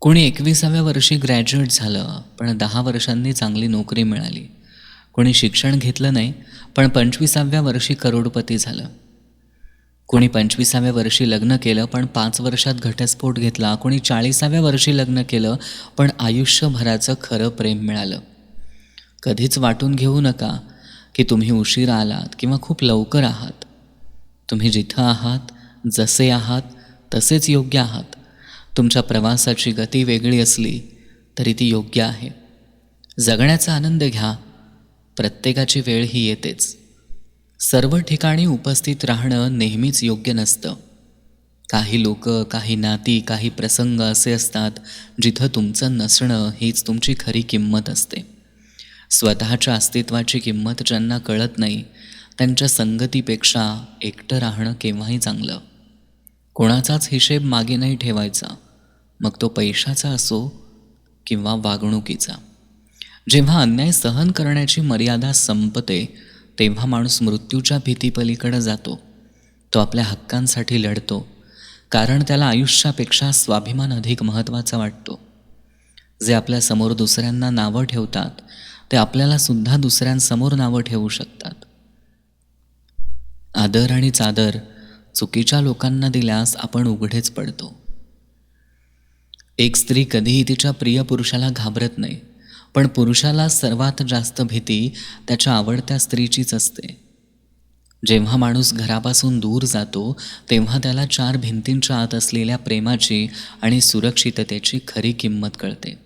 कोणी एकविसाव्या वर्षी ग्रॅज्युएट झालं पण दहा वर्षांनी चांगली नोकरी मिळाली. कोणी शिक्षण घेतलं नाही पण पंचवीसाव्या वर्षी करोडपती झालं. कोणी पंचवीसाव्या वर्षी लग्न केलं पण पाच वर्षात घटस्फोट घेतला. कोणी चाळीसाव्या वर्षी लग्न केलं पण आयुष्यभराचं खरं प्रेम मिळालं. कधीच वाटून घेऊ नका की तुम्ही उशीर आलात किंवा खूप लवकर आहात. तुम्ही जिथं आहात जसे आहात तसेच योग्य आहात. तुमच्या प्रवासाची गती वेगळी असली तरी ती योग्य आहे. जगण्याचा आनंद घ्या. प्रत्येकाची वेळ ही येतेच. सर्व ठिकाणी उपस्थित राहणं नेहमीच योग्य नसतं. काही लोक काही नाती काही प्रसंग असे असतात जिथं तुमचं नसणं हीच तुमची खरी किंमत असते. स्वतःच्या अस्तित्वाची किंमत ज्यांना कळत नाही त्यांच्या संगतीपेक्षा एकटं राहणं केव्हाही चांगलं. कोणाचाच हिशेब मागे नाही ठेवायचा. मग तो पैशाचा असो किंवा वागणुकीचा. जेव्हा अन्याय सहन करण्याची मर्यादा संपते तेव्हा माणूस मृत्यूच्या भीतीपलीकडे जातो. तो आपल्या हक्कांसाठी लढतो कारण त्याला आयुष्यापेक्षा स्वाभिमान अधिक महत्त्वाचा वाटतो. जे आपल्यासमोर दुसऱ्यांना नावं ठेवतात ते आपल्याला सुद्धा दुसऱ्यांसमोर नावं ठेवू शकतात. आदर आणि चादर चुकीच्या लोकांना दिल्यास आपण उघडेच पडतो. एक स्त्री कधीही तिच्या प्रिय पुरुषाला घाबरत नाही पण पुरुषाला सर्वात जास्त भीती त्याच्या आवडत्या स्त्रीचीच असते. जेव्हा माणूस घरापासून दूर जातो तेव्हा त्याला चार भिंतींच्या आत असलेल्या प्रेमाची आणि सुरक्षिततेची खरी किंमत कळते.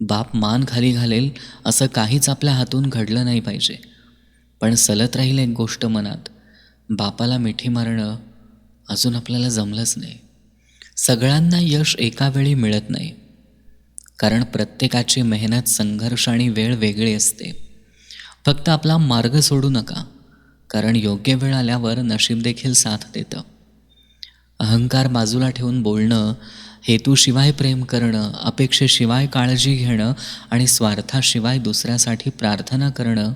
बाप मान खाली घालेल असं काहीच आपल्या हातून घडलं नाही पाहिजे. पण सलत राहील एक गोष्ट मनात बापाला मिठी मारणं अजून आपल्याला जमलंच नाही. सगळ्यांना यश एकावेळी मिळत नाही. कारण प्रत्येकाची मेहनत संघर्ष आणि वेळ वेगळी असते. फक्त आपला मार्ग सोडू नका. कारण योग्य वेळ आल्यावर नशीब देखील साथ देतं. अहंकार बाजूला ठेवून बोलणं हेतूशिवाय प्रेम करणं अपेक्षेशिवाय काळजी घेणं आणि स्वार्थाशिवाय दुसऱ्यासाठी प्रार्थना करणं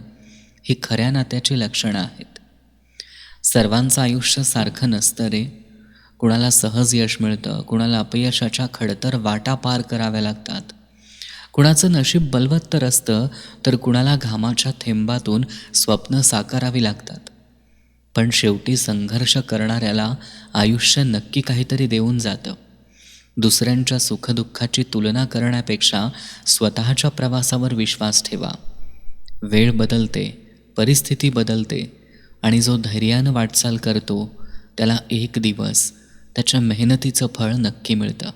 ही खऱ्या नात्याची लक्षणं आहेत. सर्वांचं आयुष्य सारखं नसतं रे. कुणाला सहज यश मिळतं कुणाला अपयशाच्या खडतर वाटा पार कराव्या लागतात. कुणाचं नशीब बलवत्तर असतं तर कुणाला घामाच्या थेंबातून स्वप्न साकारावी लागतात. पण शेवटी संघर्ष करणाऱ्याला आयुष्य नक्की काहीतरी देऊन जातं. दुसऱ्यांच्या सुखदुःखाची तुलना करण्यापेक्षा स्वतःच्या प्रवासावर विश्वास ठेवा. वेळ बदलते परिस्थिती बदलते आणि जो धैर्यानं वाटचाल करतो त्याला एक दिवस त्याच्या मेहनतीचं फळ नक्की मिळतं.